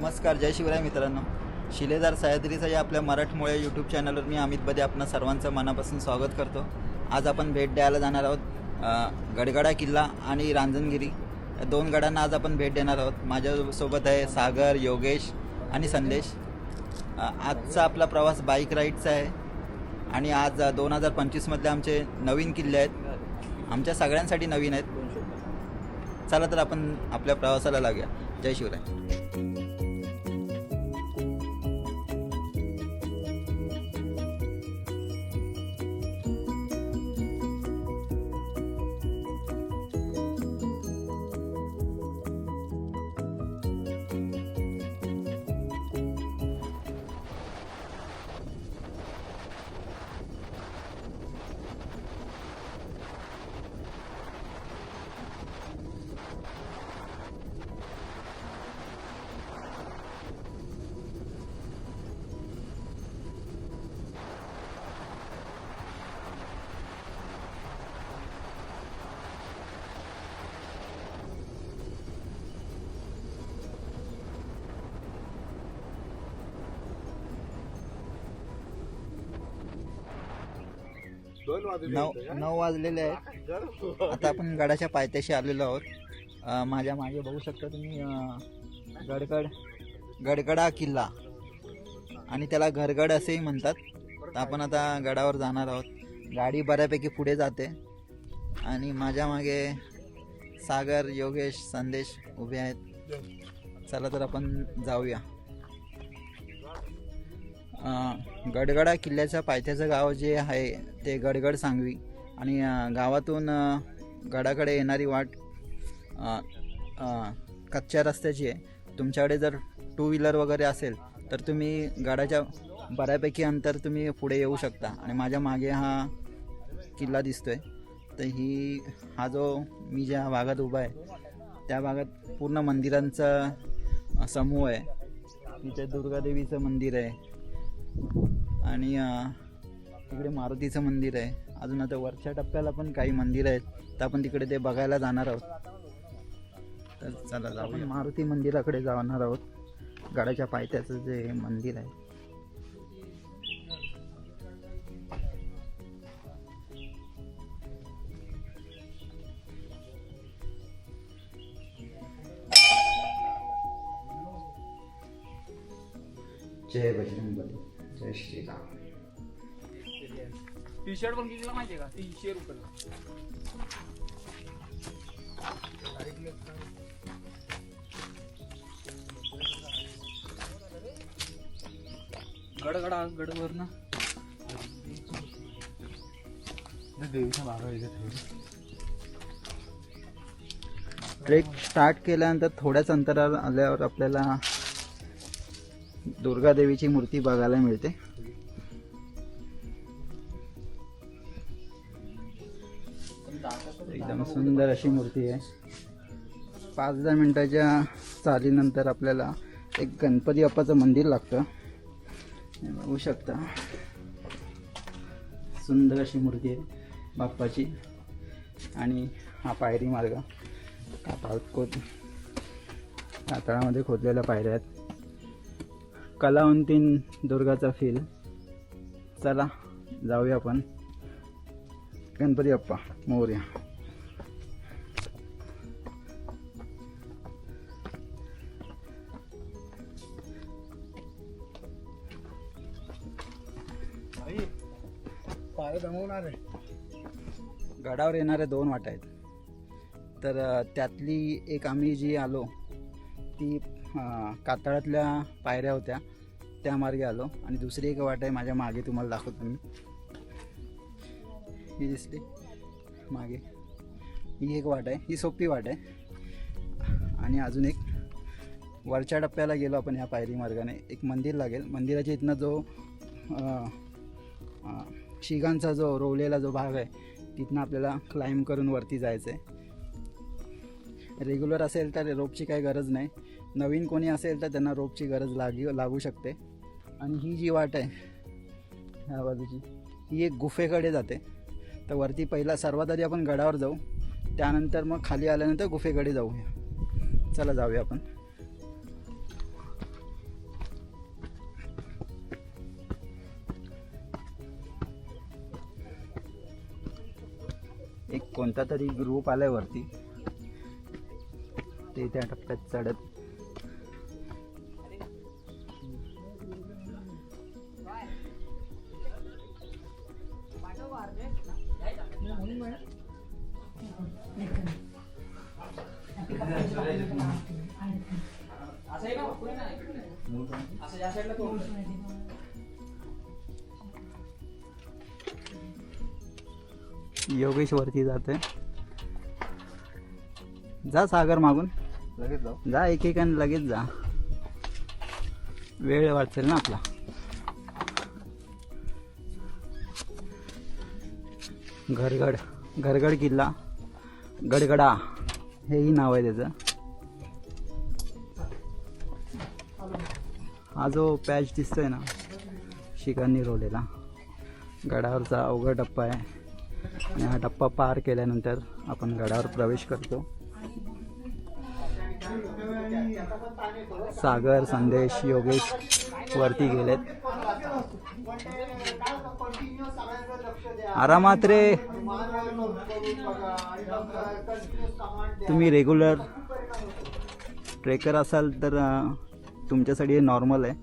नमस्कार जय शिवराय मित्रांनो. शिलेदार सह्याद्रीचा या आपल्या मराठमोळे यूट्यूब चॅनलवर मी अमित बदे आपणा सर्वांचं मनापासून स्वागत करतो. आज आपण भेट द्यायला जाणार आहोत गडगडा किल्ला आणि रांजणगिरी. या दोन गडांना आज आपण भेट देणार आहोत. माझ्यासोबत आहे सागर योगेश आणि संदेश. आजचा आपला प्रवास बाईक राईडचा आहे. आणि आज दोन हजार पंचवीसमधले आमचे नवीन किल्ले आहेत. आमच्या सगळ्यांसाठी नवीन आहेत. चला तर आपण आपल्या प्रवासाला लागूया. जय शिवराय. नऊ नऊ वाजलेले आहेत. आता आपण गडाच्या पायथ्याशी आलेलो आहोत. माझ्या मागे बघू शकता तुम्ही गडगड गडगडा किल्ला. आणि त्याला घरगड असेही म्हणतात. तर आपण आता गडावर जाणार आहोत. गाडी बऱ्यापैकी पुढे जाते. आणि माझ्या मागे सागर योगेश संदेश उभे आहेत. चला तर आपण जाऊया. गडगडा किल्ल्याच्या पायथ्याचं गाव जे आहे ते गडगड सांगवी. आणि गावातून गडाकडे येणारी वाट कच्च्या रस्त्याची आहे. तुमच्याकडे जर टू व्हीलर वगैरे असेल तर तुम्ही गडाच्या बऱ्यापैकी अंतर तुम्ही पुढे येऊ शकता. आणि माझ्या मागे हा किल्ला दिसतोय. तर ही हा जो मी ज्या भागात उभा आहे त्या भागात पूर्ण मंदिरांचा समूह आहे. तिथे दुर्गादेवीचं मंदिर आहे. आणि तिकडे मारुतीचं मंदिर आहे. अजून आता वरच्या टप्प्याला पण काही मंदिर आहेत. तर आपण तिकडे ते बघायला जाणार आहोत. तर चला जाऊ आपण मारुती मंदिराकडे जाणार आहोत. गडाच्या पायथ्याचं जे मंदिर आहे. जय बजरंगबली. जय श्रीराम टी शर्ट पण कितीला माहितीये का? तीनशे रुपयाला. गडगडा गडवर ना. देवीच्या मागं ट्रेक स्टार्ट केल्यानंतर थोड्याच अंतरावर आल्यावर आपल्याला दुर्गा देवीची मूर्ती बघायला मिळते. एकदम सुंदर अशी मूर्ती आहे. पाच दहा मिनिटाच्या चालीनंतर आपल्याला एक गणपती बाप्पाचं मंदिर लागतं. बघू शकता. सुंदर अशी मूर्ती आहे बाप्पाची. आणि हा पायरी मार्ग. कातळात खोद कातळामध्ये खोदलेल्या पायऱ्या आहेत. कलावंतीन दुर्गाचा फील चला जाऊया आपण. गणपती बाप्पा मोर्या. पाय दमवणार आहे. गडावर येणाऱ्या दोन वाटा आहेत. तर त्यातली एक आम्ही जी आलो ती कातळातल्या पायऱ्या होत्या त्या मार्गे आलो. आणि दुसरी एक वाट आहे माझ्या मागे तुम्हाला दाखवतो मी. ही दिसली मागे. ही एक वाट आहे ही सोपी वाट आहे. आणि अजून एक वरच्या टप्प्याला गेलो आपण ह्या पायरी मार्गाने. एक मंदिर लागेल. मंदिराच्या इथनं जो शिगांचा जो रोवलेला जो भाग आहे तिथनं आपल्याला क्लाइंब करून वरती जायचं आहे रेग्युलर असेल तर रोपची काही गरज नाही. नवीन कोणी असेल तर त्यांना रोपची गरज लागी लागू शकते. आणि ही जी वाट आहे ह्या बाजूची ही एक गुफेकडे जाते. तर वरती पहिला सर्वात आधी आपण गडावर जाऊ. त्यानंतर मग खाली आल्यानंतर गुफेकडे जाऊया चला जाऊया आपण. एक कोणता तरी ग्रुप आलाय वरती. ते त्या टप्प्यात चढत योगेश वरती जाते जा सागर मागून. लगेच जाऊ. जा एक एकाने लगेच जा. वेळ वाचेल ना आपला. घरगड घरगड किल्ला. गडगडा. हेही नाव आहे त्याचं. हा जो पॅच दिसतोय ना शिकांनी रोवलेला. गडावरचा अवघड टप्पा आहे. आणि हा टप्पा पार केल्यानंतर आपण गडावर प्रवेश करतो. सागर संदेश योगेश वरती गेलेत. आरामात रे. तुम्ही रेग्युलर ट्रेकर असाल तर तुमच्यासाठी हे नॉर्मल आहे.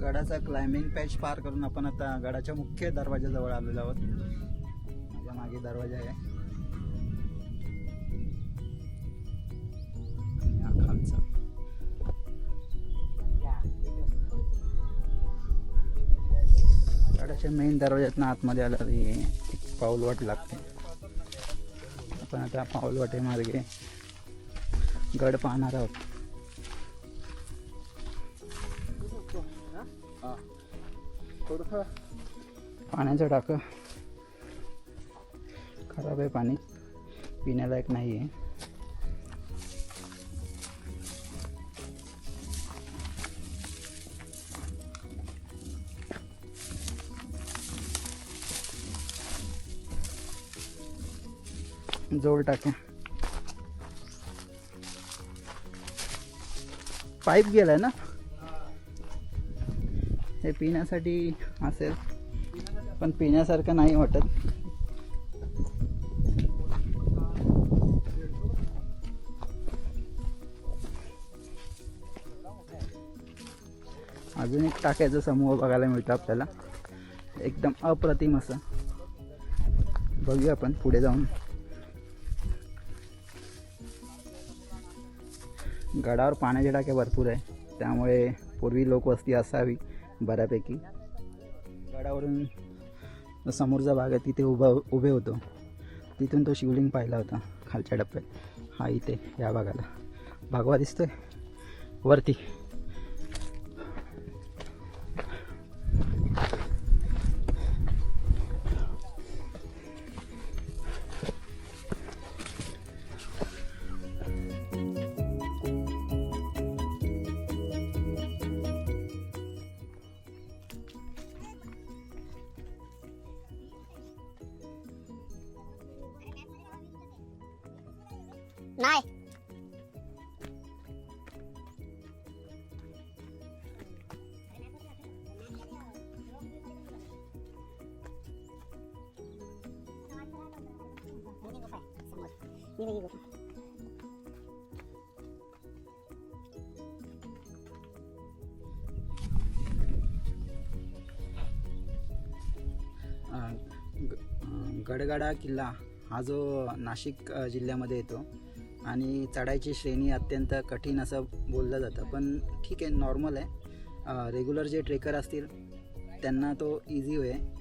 गडाचा क्लाइम्बिंग पॅच पार करून आपण आता गडाच्या मुख्य दरवाजाजवळ आलेलो आहोत. माझ्या मागे दरवाजा आहे. गडाच्या मेन दरवाज्यातनं आतमध्ये आलं तरी एक पाऊलवाट लागते. आपण आता पाऊलवाटे मार्गे गड पाहणार आहोत. पाण्याचं टाकं खराब आहे पाणी. पिण्यालायक नाही आहे. जोड टाक्या पाईप गेलाय ना? हे पिण्यासाठी असेल. पण पिण्यासारखं नाही वाटत. अजून एक टाक्याचा समूह बघायला मिळतो आपल्याला. एकदम अप्रतिम असं. बघूया आपण पुढे जाऊन. गडावर पाण्याचे टाके भरपूर आहे. त्यामुळे पूर्वी लोकवस्ती असावी बऱ्यापैकी. गडावरून समोरचा भाग आहे तिथे उभा उभे होतो. तिथून तो शिवलिंग पाहिला होता खालच्या टप्प्यात. हा इथे या भागाला. भागवा दिसतोय. वरती. नाही अं, ग- गडगडा किल्ला हा जो नाशिक जिल्ह्यामध्ये येतो आणि चढायची श्रेणी अत्यंत कठीण असं बोललं जातं. पण ठीक आहे नॉर्मल आहे. रेग्युलर जे ट्रेकर असतील त्यांना तो इझी आहे.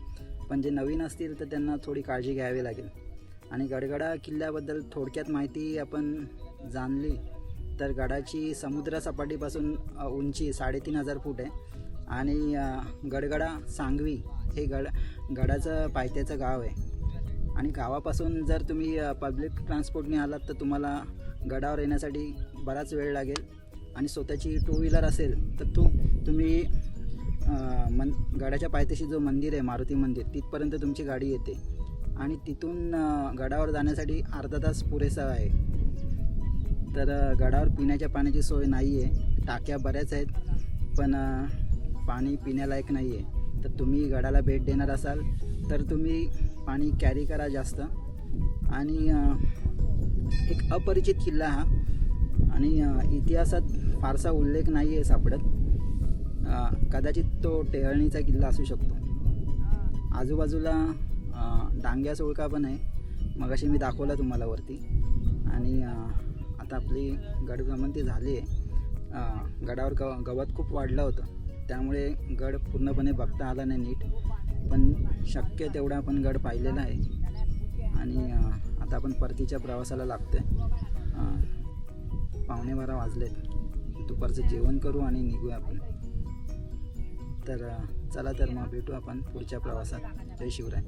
पण जे नवीन असतील तर त्यांना थोडी काळजी घ्यावी लागेल. आणि गडगडा किल्ल्याबद्दल थोडक्यात माहिती आपण जाणली तर गडाची समुद्रसपाटीपासून उंची साडेतीन हजार फूट आहे. आणि गडगडा सांगवी हे गड गडाचं पायथ्याचं गाव आहे. आणि गावापासून जर तुम्ही पब्लिक ट्रान्सपोर्टने आलात तर तुम्हाला गडावर येण्यासाठी बराच वेळ लागेल. आणि स्वतःची टू व्हीलर असेल तर तू तुम्ही मन गडाच्या पायथ्याशी जो मंदिर आहे मारुती मंदिर तिथपर्यंत तुमची गाडी येते. आणि तिथून गडावर जाण्यासाठी अर्धा तास पुरेसा आहे. तर गडावर पिण्याच्या पाण्याची सोय नाही आहे टाक्या बऱ्याच आहेत पण पाणी पिण्यालायक नाही आहे तर तुम्ही गडाला भेट देणार असाल तर तुम्ही पाणी कॅरी करा जास्त. आणि एक अपरिचित किल्ला हा. आणि इतिहासात फारसा उल्लेख नाही आहे सापडत कदाचित तो टेहळणीचा किल्ला असू शकतो. आजूबाजूला डांग्या सोळका पण आहे. मगाशी मी दाखवला तुम्हाला वरती. आणि आता आपली गडभ्रमंती झाली आहे. गडावर ग गवत खूप वाढलं होतं. त्यामुळे गड पूर्णपणे बघता आला नाही नीट. पण शक्य तेवढा आपण गड पाहिलेला आहे. आणि आता आपण परतीच्या प्रवासाला लागतोय. पावणे बारा वाजलेत. दुपारचं जेवण करू आणि निघूया आपण. तर चला तर मग भेटू आपण पुढच्या प्रवासात. जय शिवराय.